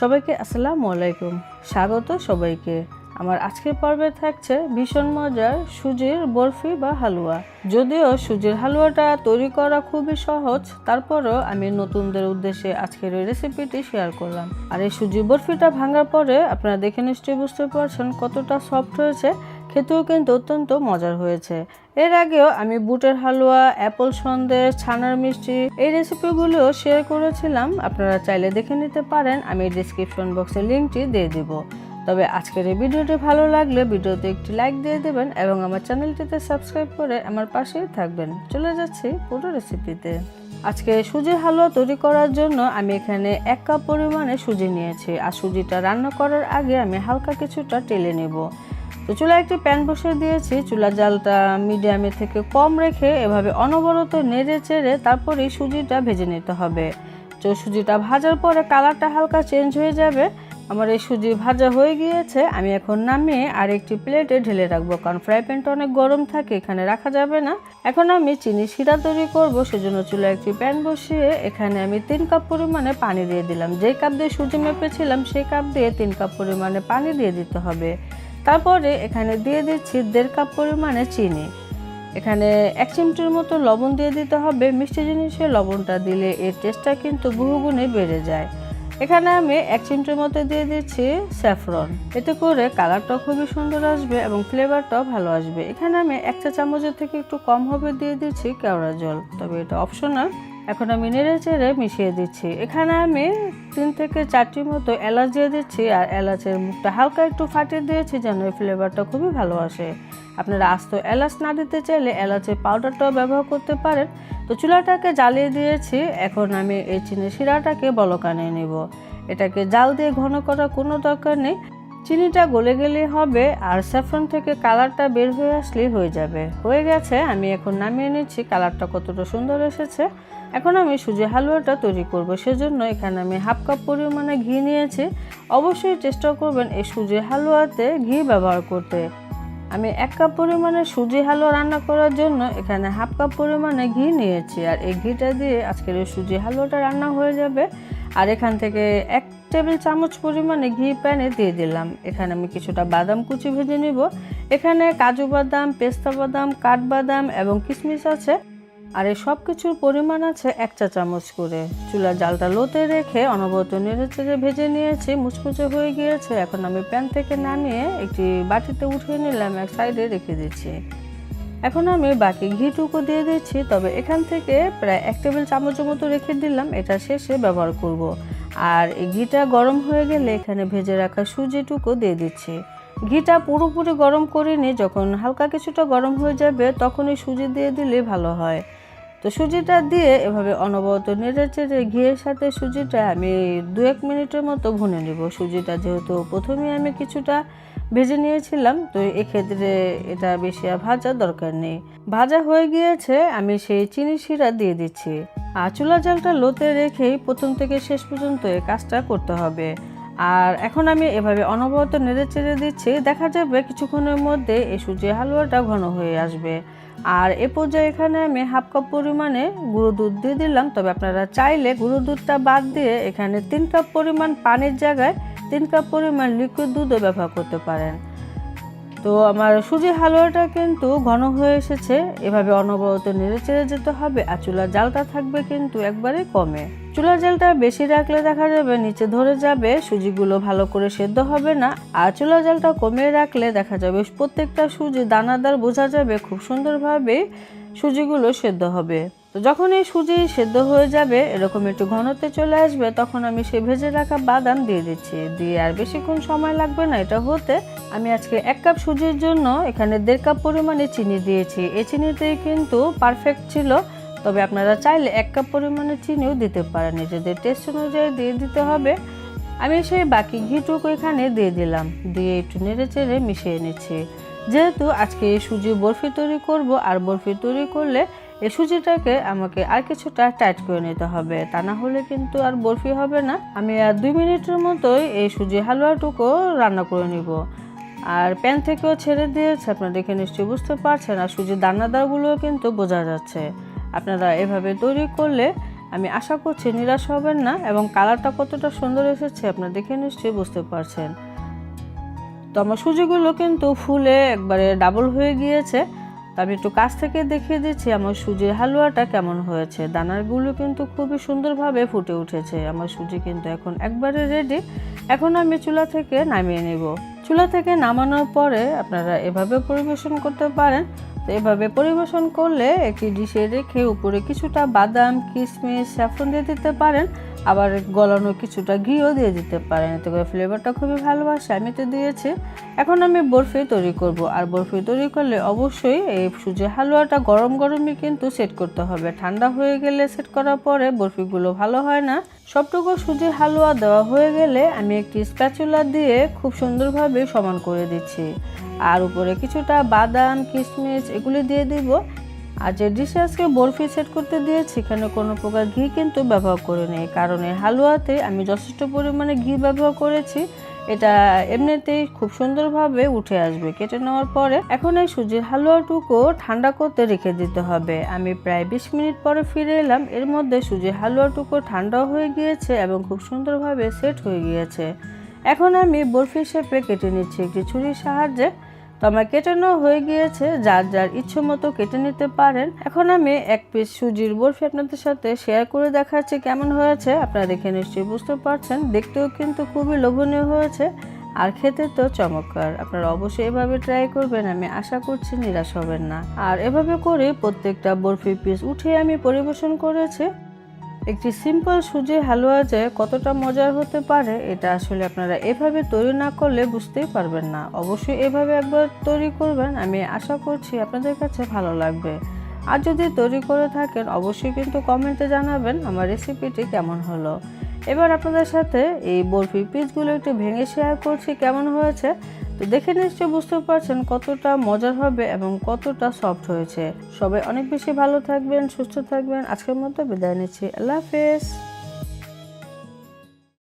সবাইকে আসসালামু আলাইকুম। স্বাগত সবাইকে। আমার আজকের পর্বে থাকছে ভীষণ মজার সুজির বরফি বা হালুয়া। যদিও সুজির হালুয়াটা তৈরি করা খুবই সহজ, তারপরও আমি নতুনদের উদ্দেশ্যে আজকের ওই রেসিপিটি শেয়ার করলাম। আর এই সুজির বরফিটা ভাঙার পরে আপনারা দেখে নিশ্চয়ই বুঝতে পারছেন কতটা সফট হয়েছে। খেতেও কিন্তু অত্যন্ত মজার হয়েছে। এর আগেও আমি বুটের হালুয়া, অ্যাপল সন্দেশ, ছানার মিষ্টি এই রেসিপিগুলো শেয়ার করেছিলাম। আপনারা চাইলে দেখে নিতে পারেন, আমি ডিসক্রিপশন বক্সে লিঙ্কটি দিয়ে দিব। তবে আজকের এই ভিডিওটি ভালো লাগলে ভিডিওতে একটি লাইক দিয়ে দেবেন এবং আমার চ্যানেলটিতে সাবস্ক্রাইব করে আমার পাশেই থাকবেন। চলে যাচ্ছি পুরো রেসিপিতে আজকে সুজির হালুয়া তৈরি করার জন্য আমি এখানে এক কাপ পরিমাণে সুজি নিয়েছি। আর সুজিটা রান্না করার আগে আমি হালকা কিছুটা টেলে নেব। তো চুলা একটি প্যান বসিয়ে দিয়েছি। চুলা জালটা মিডিয়ামে থেকে কম রেখে এভাবে অনবরত নেড়ে চেড়ে তারপরেই সুজিটা ভেজে নিতে হবে। তো সুজিটা ভাজার পরে কালারটা হালকা চেঞ্জ হয়ে যাবে। আমার এই সুজি ভাজা হয়ে গিয়েছে। আমি এখন নামিয়ে আর একটি প্লেটে ঢেলে রাখব, কারণ ফ্রাই প্যানটা অনেক গরম থাকে, এখানে রাখা যাবে না। এখন আমি চিনি শিরা তৈরি করব, সেজন্য চুলা একটি প্যান বসিয়ে এখানে আমি তিন কাপ পরিমাণে পানি দিয়ে দিলাম। যেই কাপ দিয়ে সুজি মেপেছিলাম, সেই কাপ দিয়ে তিন কাপ পরিমাণে পানি দিয়ে দিতে হবে। তারপরে এখানে দিয়ে দিচ্ছি দেড় কাপ পরিমাণে চিনি। এখানে এক চিমটির মতো লবণ দিয়ে দিতে হবে। মিষ্টি জিনিসে লবণটা দিলে এর টেস্টটা কিন্তু বহুগুণে বেড়ে যায়। এখানে আমি এক চিমটির মতো দিয়ে দিচ্ছি স্যাফরন। এতে করে কালারটা খুবই সুন্দর আসবে এবং ফ্লেভারটাও ভালো আসবে। এখানে আমি এক চা চামচের থেকে একটু কম হবে দিয়ে দিচ্ছি কেওড়া জল। তবে এটা অপশনাল এখন আমি নেড়ে চেড়ে মিশিয়ে দিচ্ছি। এখানে আমি তিন থেকে চারটি মতো এলাচ দিয়ে দিচ্ছি আর এলাচের মুখটা হালকা একটু ফাটিয়ে দিয়েছি যেন এই ফ্লেভারটা খুবই ভালো আসে। আপনারা আস্ত এলাচ না দিতে চাইলে এলাচের পাউডারটাও ব্যবহার করতে পারেন। তো চুলাটাকে জ্বালিয়ে দিয়েছি। এখন আমি এই চিনি শিরাটাকে বলকানিয়ে নেব। এটাকে জাল দিয়ে ঘন করার কোনো দরকার নেই। চিনিটা গলে গেলে হবে আর স্যাফরন থেকে কালারটা বের হয়ে আসলেই হয়ে যাবে। হয়ে গেছে, আমি এখন নামিয়ে নিচ্ছি, কালারটা কতটা সুন্দর এসেছে। এখন আমি সুজি হালুয়াটা তৈরি করব, সেজন্য এখানে আমি হাফ কাপ পরিমাণে ঘি নিয়েছি। অবশ্যই চেষ্টা করবেন এই সুজি হালুয়াতে ঘি ব্যবহার করতে। আমি এক কাপ পরিমাণে সুজি হালুয়া রান্না করার জন্য এখানে হাফ কাপ পরিমাণে ঘি নিয়েছি, আর এই ঘিটা দিয়ে আজকের এই সুজি হালুয়াটা রান্না হয়ে যাবে। আর এখান থেকে এক টেবিল চামচ পরিমাণে ঘি প্যানে দিয়ে দিলাম। এখানে আমি কিছুটা বাদাম কুচি ভেজে নিব। এখানে কাজু বাদাম, পেস্তা বাদাম, কাঠবাদাম এবং কিশমিশ আছে। আর এই সব কিছুর পরিমাণ আছে এক চা চামচ করে। চুলা জালটা লোতে রেখে অনবরত নেড়ে চেড়ে ভেজে নিয়েছি। মুচমুচে হয়ে গিয়েছে। এখন আমি প্যান থেকে নামিয়ে একটি বাটিতে উঠিয়ে নিলাম। এক সাইডে রেখে দিচ্ছি। এখন আমি বাকি ঘিটুকু দিয়ে দিচ্ছি, তবে এখান থেকে প্রায় এক টেবিল চামচের মতো রেখে দিলাম, এটা শেষে ব্যবহার করব। আর এই ঘিটা গরম হয়ে গেলে এখানে ভেজে রাখা সুজিটুকু দিয়ে দিচ্ছি। ঘিটা পুরোপুরি গরম করে করিনি যখন হালকা কিছুটা গরম হয়ে যাবে তখন এই সুজি দিয়ে দিলে ভালো হয়। তো সুজিটা দিয়ে এভাবে অনবরত নেড়ে চেড়ে ঘিয়ের সাথে সুজিটা আমি দু এক মিনিটের মতো ভুনে নেব। সুজিটা যেহেতু প্রথমে আমি কিছুটা ভেজে নিয়েছিলাম, তো এক্ষেত্রে এটা বেশি ভাজার দরকার নেই। ভাজা হয়ে গিয়েছে, আমি সেই চিনি শিরা দিয়ে দিচ্ছি। আর চুলা জালটা লোতে রেখেই প্রথম থেকে শেষ পর্যন্ত এই কাজটা করতে হবে। আর এখন আমি এভাবে অনবরত নেড়ে চেড়ে দিচ্ছি, দেখা যাবে কিছুক্ষণের মধ্যে এই সুজি হালুয়াটা ঘন হয়ে আসবে। আর এ পর্যায়ে এখানে আমি হাফ কাপ পরিমাণে গুঁড়ো দুধ দিয়ে দিলাম, তবে আপনারা চাইলে গুঁড়ো দুধটা বাদ দিয়ে এখানে তিন কাপ পরিমাণ পানির জায়গায় তিন কাপ পরিমাণ লিকুইড দুধও ব্যবহার করতে পারেন। তো আমার সুজি হালুয়াটা কিন্তু ঘন হয়ে এসেছে, এভাবে অনবরত নেড়ে চেড়ে যেতে হবে আর চুলার জালটা থাকবে কিন্তু একবারে কমে। চুলার জালটা বেশি রাখলে দেখা যাবে নিচে ধরে যাবে, সুজিগুলো ভালো করে সেদ্ধ হবে না আর চুলার জালটা কমিয়ে রাখলে দেখা যাবে প্রত্যেকটা সুজি দানাদার বোঝা যাবে খুব সুন্দরভাবে সুজিগুলো সেদ্ধ হবে। তো যখন এই সুজি সেদ্ধ হয়ে যাবে, এরকম একটু ঘনতে চলে আসবে, তখন আমি সে ভেজে রাখা বাদাম দিয়ে দিচ্ছি। দিয়ে আর বেশিক্ষণ সময় লাগবে না, এটা হতে আমি আজকে এক কাপ সুজির জন্য এখানে দেড় কাপ পরিমাণে চিনি দিয়েছি। এই চিনিতেই কিন্তু পারফেক্ট ছিল, তবে আপনারা চাইলে এক কাপ পরিমাণে চিনিও দিতে পারেন নিজেদের টেস্ট অনুযায়ী দিয়ে দিতে হবে। আমি সেই বাকি ঘিটুকু এখানে দিয়ে দিলাম, দিয়ে একটু নেড়ে চেড়ে মিশিয়ে নিচ্ছি। যেহেতু আজকে এই সুজি বরফি তৈরি করব, আর বরফি তৈরি করলে এই সুজিটাকে আমাকে আর কিছুটা টাইট করে নিতে হবে। তা না হলে কিন্তু আর বরফি হবে না। আমি আর দুই মিনিটের মতোই এই সুজি হালুয়াটুকু রান্না করে নিব। আর প্যান থেকেও ছেড়ে দিয়েছে, আপনারা দেখে নিশ্চয়ই বুঝতে পারছেন। আর সুজির দানাদারগুলোও কিন্তু বোঝা যাচ্ছে। আপনারা এভাবে তৈরি করলে আমি আশা করছি নিরাশ হবেন না এবং কালারটা কতটা সুন্দর এসেছে আপনারা দেখে নিশ্চয়ই বুঝতে পারছেন। তো আমার সুজিগুলো কিন্তু ফুলে একবারে ডাবল হয়ে গিয়েছে। তো আমি একটু কাছ থেকে দেখিয়ে দিচ্ছি, আমার সুজির হালুয়াটা কেমন হয়েছে। দানারগুলো কিন্তু খুবই সুন্দরভাবে ফুটে উঠেছে। আমার সুজি কিন্তু এখন একবারে রেডি এখন আমি চুলা থেকে নামিয়ে নেব। চুলা থেকে নামানোর পরে আপনারা এভাবে পরিবেশন করতে পারেন। তো এভাবে পরিবেশন করলে একটি ডিশে রেখে উপরে কিছুটা বাদাম, কিশমিশ স্যাফরন দিয়ে দিতে পারেন। আবার গলানো কিছুটা ঘিও দিয়ে দিতে পারেন। এতে করে ফ্লেভারটা খুবই ভালোবাসে আমি তো দিয়েছি। এখন আমি বরফি তৈরি করব। আর বরফি তৈরি করলে অবশ্যই এই সুজি হালুয়াটা গরম গরমই কিন্তু সেট করতে হবে। ঠান্ডা হয়ে গেলে সেট করার পরে বরফিগুলো ভালো হয় না। সবটুকু সুজি হালুয়া দেওয়া হয়ে গেলে আমি একটি স্প্যাচুলা দিয়ে খুব সুন্দরভাবে সমান করে দিচ্ছি। আর উপরে কিছুটা বাদাম, কিশমিশ এগুলি দিয়ে দিব। আর যে ডিশে আজকে বরফি সেট করতে দিয়েছি, এখানে কোনো প্রকার ঘি কিন্তু ব্যবহার করে নেই কারণ এই হালুয়াতে আমি যথেষ্ট পরিমাণে ঘি ব্যবহার করেছি। এটা এমনিতেই খুব সুন্দরভাবে উঠে আসবে। কেটে নেওয়ার পরে এখন এই সুজির হালুয়াটুকু ঠান্ডা করতে রেখে দিতে হবে। আমি প্রায় বিশ মিনিট পরে ফিরে এলাম। এর মধ্যে সুজির হালুয়াটুকু ঠান্ডাও হয়ে গিয়েছে এবং খুব সুন্দরভাবে সেট হয়ে গিয়েছে। এখন আমি বরফি শেপে কেটে নিচ্ছি। একটি ছুরির সাহায্যে তো আমার কেটে নেওয়া হয়ে গিয়েছে, যার যার ইচ্ছে মতো কেটে নিতে পারেন। এখন আমি এক পিস সুজির বরফি আপনাদের সাথে শেয়ার করে দেখাচ্ছি কেমন হয়েছে। আপনারা দেখে নিশ্চয়ই বুঝতে পারছেন। দেখতেও কিন্তু খুবই লোভনীয় হয়েছে আর খেতে তো চমৎকার। আপনারা অবশ্যই এভাবে ট্রাই করবেন, আমি আশা করছি নিরাশ হবেন না। আর এভাবে করে প্রত্যেকটা বরফি পিস উঠে আমি পরিবেশন করেছি। একটি সিম্পল সুজি হালুয়া যে কতটা মজার হতে পারে, এটা আসলে আপনারা এভাবে তৈরি না করলে বুঝতেই পারবেন না। অবশ্যই এভাবে একবার তৈরি করবেন, আমি আশা করছি আপনাদের কাছে ভালো লাগবে। আর যদি তৈরি করে থাকেন, অবশ্যই কিন্তু কমেন্টে জানাবেন আমার রেসিপিটি কেমন হলো। এবার আপনাদের সাথে এই বরফি পিসগুলো একটু ভেঙে শেয়ার করছি, কেমন হয়েছে? তো দেখে নিশ্চয় বুঝতে পারছেন কতটা মজার হবে এবং কতটা সফট হয়েছে। সবাই অনেক বেশি ভালো থাকবেন, সুস্থ থাকবেন। আজকের মতো বিদায় নিচ্ছি। আল্লাহ হাফেজ।